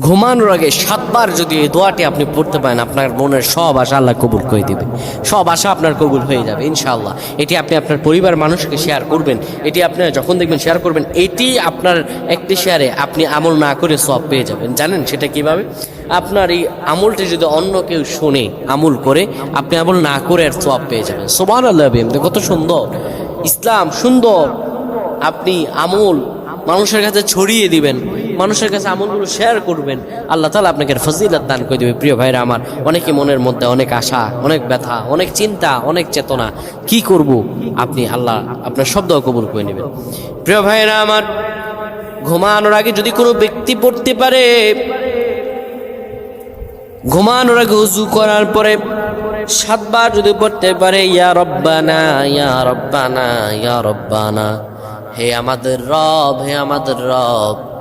ঘুমানোর আগে সাতবার যদি এই দোয়াটি আপনি পড়তে পারেন, আপনার মনের সব আশা আল্লাহ কবুল করে দিবে। সব আশা আপনার কবুল হয়ে যাবে, ইনশাআল্লাহ। এটি আপনি আপনার পরিবার মানুষকে শেয়ার করবেন। এটি আপনারা যখন দেখবেন শেয়ার করবেন, এটি আপনার একটি শেয়ারে আপনি আমল না করে সব পেয়ে যাবেন। জানেন সেটা কীভাবে? আপনার এই আমলটি যদি অন্য কেউ শোনে, আমল করে, আপনি আমল না করে আর সব পেয়ে যাবেন। সোমান আল্লাহ কত সুন্দর। ইসলাম সুন্দর। আপনি আমল মানুষের কাছে ছড়িয়ে দিবেন, মানুষের কাছে আমলগুলো শেয়ার করবেন, আল্লাহ তালা আপনাকে ফজিলত দান করে দেবে। প্রিয় ভাইরা আমার, অনেকে মনের মধ্যে অনেক আশা, অনেক ব্যথা, অনেক চিন্তা, অনেক চেতনা। কি করব? আপনি আল্লাহ আপনার শব্দ কবুল করে নেবেন। প্রিয় ভাইরা আমার, ঘুমানোর আগে যদি কোনো ব্যক্তি পড়তে পারে, ঘুমানোর আগে উজু করার পরে সাতবার যদি পড়তে পারে, ইয়া রব্বানা ইয়া রব্বানা ইয়া রব্বানা। হে আমাদের রব হে আমাদের রব।